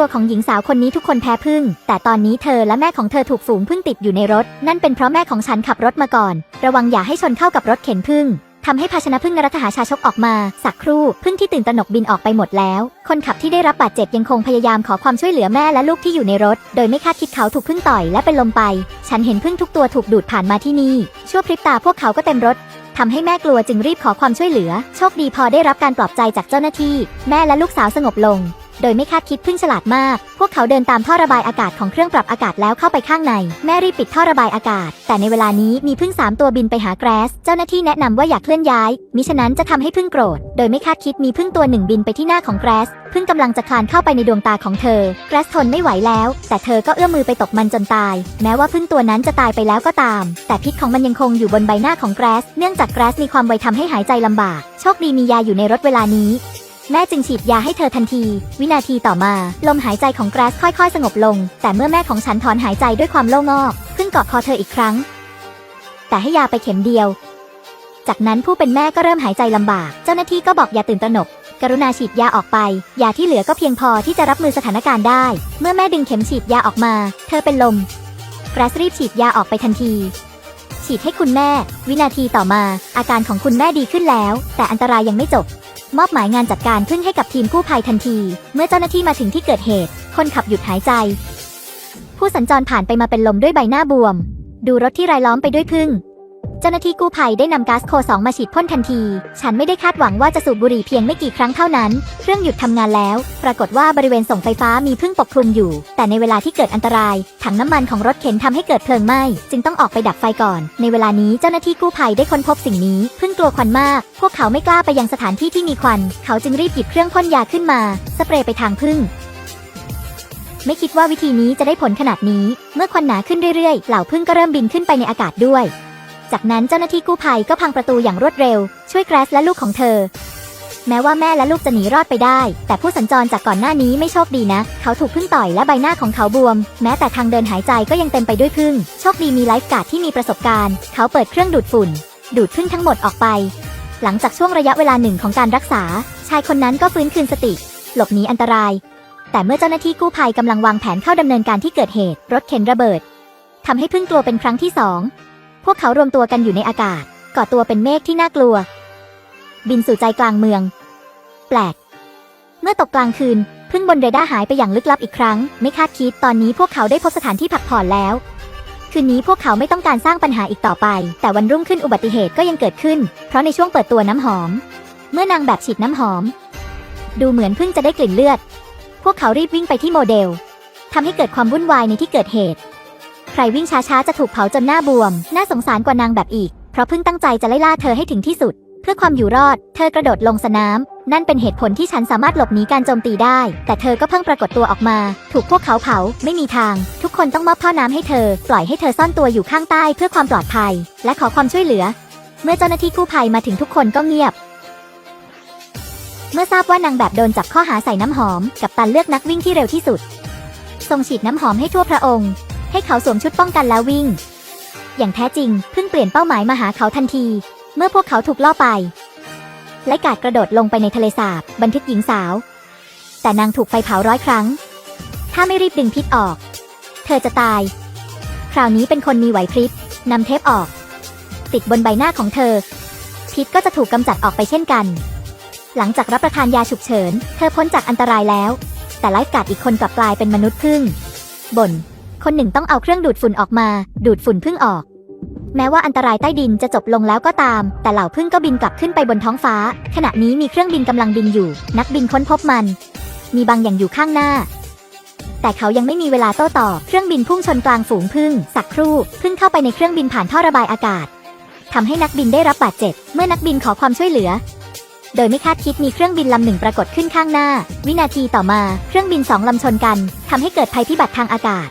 รัวของหญิงสาวคนนี้ทุกคนแพ้พึ่ง แต่ตอนนี้เธอและแม่ของเธอถูกฝูงพึ่งติดอยู่ในรถ นั่นเป็นเพราะแม่ของฉันขับรถมาก่อน ระวังอย่าให้ชนเข้ากับรถเข็นพึ่งทำให้ภาชนะพึ่งนรัตหาชาชกออกมา สักครู่พึ่งที่ตื่นตระหนกบินออกไปหมดแล้ว คนขับที่ได้รับบาดเจ็บยังคงพยายามขอความช่วยเหลือแม่และลูกที่อยู่ในรถ โดยไม่คาดคิดเขาถูกพึ่งต่อยและเป็นลมไป ฉันเห็นพึ่งทุกตัวถูกดูดผ่านมาที่นี่ ชั่วพริบตาพวกเขาก็เต็มรถทำให้แม่กลัวจึงรีบขอความช่วยเหลือ โชคดีพอได้รับการปลอบใจจากเจ้าหน้าที่ แม่และลูกสาวสงบลง โดยไม่คาดคิดพึ่งฉลาดมาก พวกเขาเดินตามท่อระบายอากาศของเครื่องปรับอากาศแล้วเข้าไปข้างใน แม่รีบปิดท่อระบายอากาศ แต่ในเวลานี้มีพึ่งสามตัวบินไปหาแกรส เจ้าหน้าที่แนะนำว่าอย่าเคลื่อนย้าย มิฉะนั้นจะทำให้พึ่งโกรธ โดยไม่คาดคิดมีพึ่งตัวหนึ่งบินไปที่หน้าของแกรสพึ่งกำลังจะคลานเข้าไปในดวงตาของเธอ แกรสทนไม่ไหวแล้ว แต่เธอก็เอื้อมมือไปตบมันจนตาย แม้ว่าพึ่งตัวนั้นจะตายไปแล้วก็ตาม แต่พิษของมันยังคงอยู่บนใบหน้าของแกรส เนื่องจากแกรสมีความไวทำให้หายใจลำบาก โชคดีมียาอยู่ในรถเวลานี้ แม่จึงฉีดยาให้เธอทันที วินาทีต่อมา ลมหายใจของแกรสค่อยๆ สงบลง แต่เมื่อแม่ของฉันถอนหายใจด้วยความโล่งอกพึ่งเกาะคอเธออีกครั้ง แต่ให้ยาไปเข็มเดียว จากนั้นผู้เป็นแม่ก็เริ่มหายใจลำบาก เจ้าหน้าที่ก็บอกอย่าตื่นตระหนก กรุณาฉีดยาออกไป ยาที่เหลือก็เพียงพอที่จะรับมือสถานการณ์ได้ เมื่อแม่ดึงเข็มฉีดยาออกมา เธอเป็นลมแกรสรีบฉีดยาออกไปทันทีฉีดให้คุณแม่ วินาทีต่อมา อาการของคุณแม่ดีขึ้นแล้ว แต่อันตรายยังไม่จบ มอบหมายงานจัดการพึ่งให้กับทีมกู้ภัยทันที เมื่อเจ้าหน้าที่มาถึงที่เกิดเหตุ คนขับหยุดหายใจ ผู้สัญจรผ่านไปมาเป็นลมด้วยใบหน้าบวม ดูรถที่รายล้อมไปด้วยพึ่ง เจ้าหน้าที่กู้ภัยได้นำก๊าซโคสองมาฉีดพ่นทันที ฉันไม่ได้คาดหวังว่าจะสูบบุหรี่เพียงไม่กี่ครั้งเท่านั้น เครื่องหยุดทำงานแล้ว ปรากฏว่าบริเวณส่งไฟฟ้ามีพึ่งปกคลุมอยู่ แต่ในเวลาที่เกิดอันตราย ถังน้ำมันของรถเข็นทำให้เกิดเพลิงไหม้ จึงต้องออกไปดับไฟก่อน ในเวลานี้เจ้าหน้าที่กู้ภัยได้ค้นพบสิ่งนี้พึ่งกลัวควันมาก พวกเขาไม่กล้าไปยังสถานที่ที่มีควัน เขาจึงรีบหยิบเครื่องพ่นยาขึ้นมา สเปรย์ไปทางพึ่งไม่คิดว่าวิธีนี้จะได้ผลขนาดนี้ เมื่อควันหนาขึ้นเรื่อยๆ เหล่าพึ่งก็เริ่มบินขึ้นไปในอากาศด้วย จากนั้นเจ้าหน้าที่กู้ภัยก็พังประตูอย่างรวดเร็ว ช่วยแกรสและลูกของเธอ แม้ว่าแม่และลูกจะหนีรอดไปได้ แต่ผู้สัญจรจากก่อนหน้านี้ไม่โชคดีนะ เขาถูกพึ่งต่อยและใบหน้าของเขาบวม แม้แต่ทางเดินหายใจก็ยังเต็มไปด้วยพึ่ง โชคดีมีไลฟ์การ์ดที่มีประสบการณ์ เขาเปิดเครื่องดูดฝุ่น ดูดพึ่งทั้งหมดออกไป หลังจากช่วงระยะเวลาหนึ่งของการรักษา ชายคนนั้นก็ฟื้นคืนสติ หลบหนีอันตราย แต่เมื่อเจ้าหน้าที่กู้ภัยกำลังวางแผนเข้าดำเนินการที่เกิดเหตุ รถเข็นระเบิดทำให้พึ่งกลัวเป็นครั้งที่สอง พวกเขารวมตัวกันอยู่ในอากาศ ก่อตัวเป็นเมฆที่น่ากลัว บินสู่ใจกลางเมือง แปลก เมื่อตกกลางคืนพึ่งบนเรดาร์หายไปอย่างลึกลับอีกครั้ง ไม่คาดคิดตอนนี้พวกเขาได้พบสถานที่พักผ่อนแล้ว คืนนี้พวกเขาไม่ต้องการสร้างปัญหาอีกต่อไป แต่วันรุ่งขึ้นอุบัติเหตุก็ยังเกิดขึ้น เพราะในช่วงเปิดตัวน้ำหอม เมื่อนางแบบฉีดน้ำหอม ดูเหมือนพึ่งจะได้กลิ่นเลือด พวกเขารีบวิ่งไปที่โมเดลทำให้เกิดความวุ่นวายในที่เกิดเหตุ ใครวิ่งช้าๆจะถูกเผาจนหน้าบวม น่าสงสารกว่านางแบบอีก เพราะเพิ่งตั้งใจจะไล่ล่าเธอให้ถึงที่สุด เพื่อความอยู่รอด เธอกระโดดลงสนาม นั่นเป็นเหตุผลที่ฉันสามารถหลบหนีการโจมตีได้ แต่เธอก็เพิ่งปรากฏตัวออกมา ถูกพวกเขาเผา ไม่มีทาง ทุกคนต้องมอบท่อน้ำให้เธอ ปล่อยให้เธอซ่อนตัวอยู่ข้างใต้เพื่อความปลอดภัย และขอความช่วยเหลือ เมื่อเจ้าหน้าที่กู้ภัยมาถึงทุกคนก็เงียบเมื่อทราบว่านางแบบโดนจับข้อหาใส่น้ำหอม กับตันเลือกนักวิ่งที่เร็วที่สุด ทรงฉีดน้ำหอมให้ทั่วพระองค์ ให้เขาสวมชุดป้องกันแล้ววิ่ง อย่างแท้จริงเพิ่งเปลี่ยนเป้าหมายมาหาเขาทันที เมื่อพวกเขาถูกล่อไป และกาดกระโดดลงไปในทะเลสาบบันทึกหญิงสาว แต่นางถูกไฟเผาร้อยครั้ง ถ้าไม่รีบดึงพิษออก เธอจะตาย คราวนี้เป็นคนมีไหวพริบนำเทปออก ติดบนใบหน้าของเธอ พิษก็จะถูกกำจัดออกไปเช่นกัน หลังจากรับประทานยาฉุกเฉิน เธอพ้นจากอันตรายแล้ว แต่ไลฟ์การ์ดอีกคนกลับกลายเป็นมนุษย์พึ่งบ่น คนหนึ่งต้องเอาเครื่องดูดฝุ่นออกมา ดูดฝุ่นพึ่งออก แม้ว่าอันตรายใต้ดินจะจบลงแล้วก็ตาม แต่เหล่าพึ่งก็บินกลับขึ้นไปบนท้องฟ้า ขณะนี้มีเครื่องบินกำลังบินอยู่ นักบินค้นพบมัน มีบางอย่างอยู่ข้างหน้า แต่เขายังไม่มีเวลาโต้ตอบเครื่องบินพุ่งชนกลางฝูงพึ่ง สักครู่พึ่งเข้าไปในเครื่องบินผ่านท่อระบายอากาศทำให้นักบินได้รับบาดเจ็บ เมื่อนักบินขอความช่วยเหลือโดยไม่คาดคิดมีเครื่องบินลำหนึ่งปรากฏขึ้นข้างหน้า วินาทีต่อมา เครื่องบินสองลำชนกันทำให้เกิดภัยพิบัติทางอากาศ